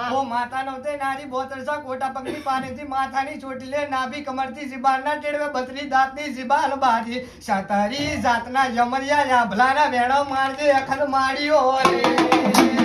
આવો માતાનો તે નારી બોતરસા કોટા પગની પાનેથી માથાની ચોટીલે નાભી કમરથી જીબાના ટેડવે બત્રી દાંતની જીબાલ બારી સતરી જાતના યમરિયા યાભલાના વેણો મારજે અખલ માળીઓ રે.